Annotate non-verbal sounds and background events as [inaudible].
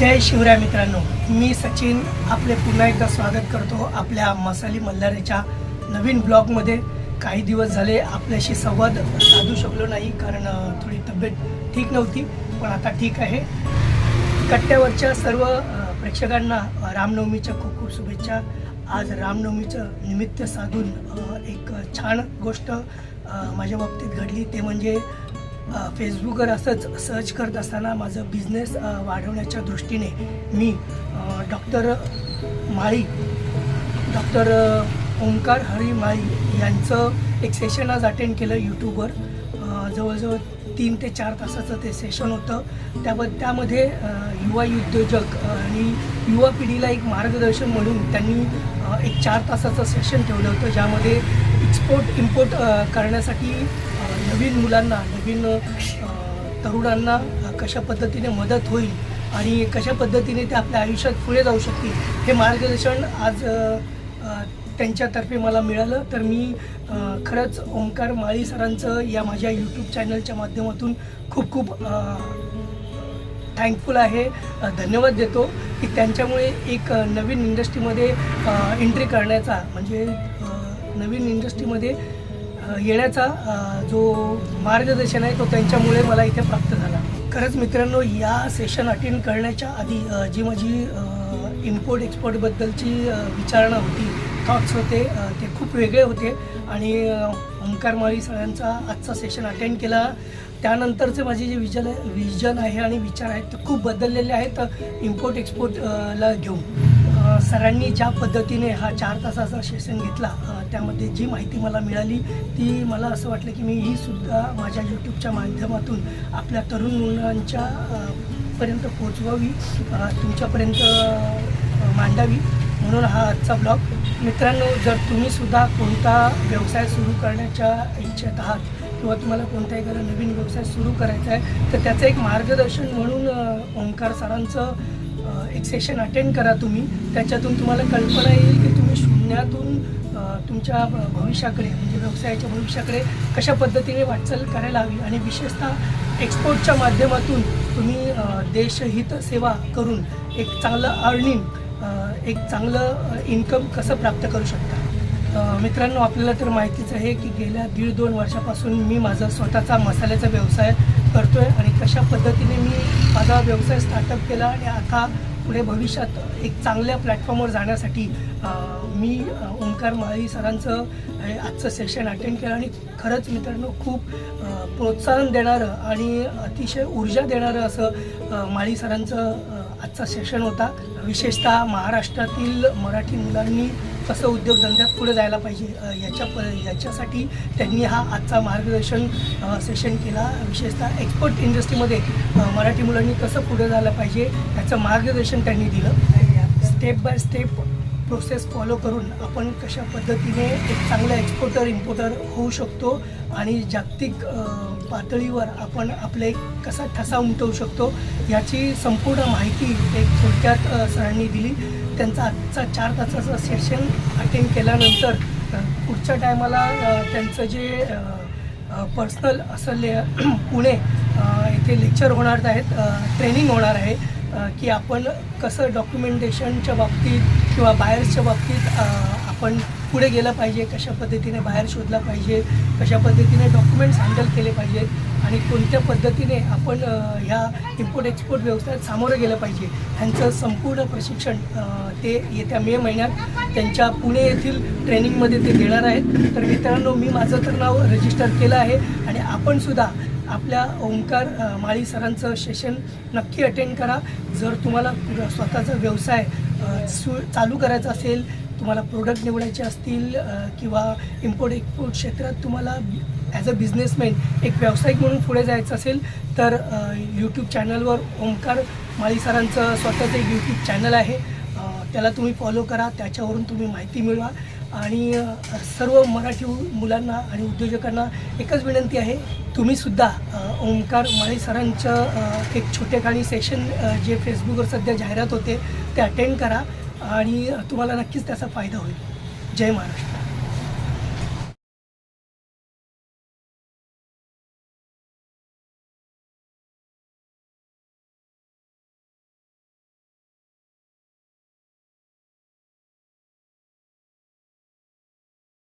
जय शिवराय मित्रांनो. मी सचिन आपले पुन्हा एकदा स्वागत करतो आपल्या मसाली मल्हारीच्या नवीन ब्लॉगमध्ये. काही दिवस झाले आपल्याशी संवाद साधू शकलो नाही कारण थोडी तब्येत ठीक नव्हती पण आता ठीक आहे. कट्ट्यावरच्या सर्व प्रेक्षकांना रामनवमीच्या खूप खूप शुभेच्छा. आज रामनवमीचं निमित्त साधून एक छान गोष्ट माझ्या बाबतीत घडली. ते म्हणजे फेसबुकवर असंच सर्च करत असताना माझं बिझनेस वाढवण्याच्या दृष्टीने मी डॉक्टर माळी डॉक्टर ओंकार हरी माळी यांचं एक सेशन आज अटेंड केलं यूट्यूबवर जवळजवळ तीन ते चार तासाचं ते सेशन होतं. त्याबद्दल त्यामध्ये युवा उद्योजक आणि युवा पिढीला एक मार्गदर्शन म्हणून त्यांनी एक चार तासाचं सेशन ठेवलं होतं ज्यामध्ये एक्सपोर्ट इम्पोर्ट करण्यासाठी नवीन मुलांना नवीन तरुणांना कशा पद्धतीने मदत होईल आणि कशा पद्धतीने ते आपल्या आयुष्यात पुढे जाऊ शकतील हे मार्गदर्शन आज त्यांच्यातर्फे मला मिळालं. तर मी खरंच ओंकार माळी सरांचं या माझ्या यूट्यूब चॅनलच्या माध्यमातून खूप खूप थँकफुल आहे. धन्यवाद देतो की त्यांच्यामुळे एक नवीन इंडस्ट्रीमध्ये एंट्री करण्याचा म्हणजे नवीन इंडस्ट्रीमध्ये येण्याचा जो मार्गदर्शन आहे तो त्यांच्यामुळे मला इथे प्राप्त झाला. खरंच मित्रांनो या सेशन अटेंड करण्याच्या आधी जी माझी इम्पोर्ट एक्सपोर्टबद्दलची विचारणा होती थॉट्स होते ते खूप वेगळे होते आणि ओंकार माळी सरांचा आजचा सेशन अटेंड केला. त्यानंतरचे माझे जे विजन विजन आहे आणि विचार आहेत ते खूप बदललेले आहेत इम्पोर्ट एक्सपोर्टला घेऊन. सरांनी ज्या पद्धतीने हा चार तासाचा सेशन घेतला त्यामध्ये जी माहिती मला मिळाली ती मला असं वाटलं की मी ही सुद्धा माझ्या यूट्यूबच्या माध्यमातून आपल्या तरुण मुलांच्या पर्यंत पोचवावी तुमच्यापर्यंत मांडावी. म्हणून हा आजचा ब्लॉग मित्रांनो जर तुम्ही सुद्धा कोणता व्यवसाय सुरू करण्याच्या इच्छेत आहात किंवा तुम्हाला कोणता एखादा नवीन व्यवसाय सुरू करायचा आहे तर त्याचं एक मार्गदर्शन म्हणून ओंकार सरांचं एक सेशन अटेंड करा तुम्ही. त्याच्यातून तुम्हाला कल्पना येईल की तुम्ही शून्यातून तुमच्या भविष्याकडे म्हणजे व्यवसायाच्या भविष्याकडे कशा पद्धतीने वाटचाल करायला हवी आणि विशेषतः एक्सपोर्टच्या माध्यमातून तुम्ही देशहित सेवा करून एक चांगलं अर्निंग एक चांगलं इन्कम कसं प्राप्त करू शकता? मित्रांनो आपल्याला तर माहितीच आहे की गेल्या दीड दोन वर्षापासून मी माझा स्वतःचा मसाल्याचा व्यवसाय करतो आहे आणि कशा पद्धतीने मी माझा व्यवसाय स्टार्टअप केला आणि आता पुढे भविष्यात एक चांगल्या प्लॅटफॉर्मवर जाण्यासाठी मी ओंकार माळी सरांचं आजचं सेशन अटेंड केलं आणि खरंच मित्रांनो खूप प्रोत्साहन देणारं आणि अतिशय ऊर्जा देणारं असं माळी सरांचं आजचा सेशन होता. विशेषतः महाराष्ट्रातील मराठी मुलांनी कसं उद्योगधंद्यात पुढे जायला पाहिजे याच्या प याच्यासाठी त्यांनी हा आजचा मार्गदर्शन सेशन केला. विशेषतः एक्सपोर्ट इंडस्ट्रीमध्ये मराठी मुलांनी कसं पुढे जायला पाहिजे याचं मार्गदर्शन त्यांनी दिलं. Step by step process follow करून आपण कशा पद्धतीने एक चांगला एक्सपोर्टर इम्पोर्टर होऊ शकतो आणि जागतिक पातळीवर आपण आपले कसा ठसा उमटवू शकतो याची संपूर्ण माहिती एक थोडक्यात सरांनी दिली. त्यांचा आजचा चार तासाचं सेशन अटेंड केल्यानंतर पुढच्या टायमाला त्यांचं जे पर्सनल असं ले [clears throat] पुणे इथे येथे लेक्चर होणार आहेत ट्रेनिंग होणार आहे की आपण कसं डॉक्युमेंटेशनच्या बाबतीत किंवा बाहेरच्या बाबतीत आपण पुढे गेलं पाहिजे कशा पद्धतीने बाहेर शोधला पाहिजे कशा पद्धतीने डॉक्युमेंट्स हँडल केले पाहिजेत आणि कोणत्या पद्धतीने आपण ह्या इम्पोर्ट एक्सपोर्ट व्यवसायात सामोरं गेलं पाहिजे ह्यांचं संपूर्ण प्रशिक्षण ते येत्या मे महिन्यात त्यांच्या पुणे येथील ट्रेनिंगमध्ये ते देणार आहेत. तर मित्रांनो मी माझं तर नाव रजिस्टर केलं आहे आणि आपणसुद्धा आपल्या ओंकार माळी सरांचं सेशन नक्की अटेंड करा. जर तुम्हाला स्वतःचा व्यवसाय सु चालू करायचं असेल तुम्हाला प्रोडक्ट निवडायचे असतील किंवा इम्पोर्ट एक्सपोर्ट क्षेत्रात तुम्हाला ॲज अ बिझनेसमॅन एक व्यावसायिक म्हणून पुढे जायचं असेल तर यूट्यूब चॅनलवर ओंकार माळी सरांचं स्वतःचं एक यूट्यूब चॅनल आहे. त्याला तुम्ही फॉलो करा त्याच्यावरून तुम्ही माहिती मिळवा. आणि सर्व मराठी मुलांना आणि उद्योजकांना एकच विनंती आहे तुम्हीसुद्धा ओंकार माळी सरांचं एक छोटेखाणी सेशन जे फेसबुकवर सध्या जाहिरात होते ते अटेंड करा आणि तुम्हाला नक्कीच त्याचा फायदा होईल. जय महाराष्ट्र.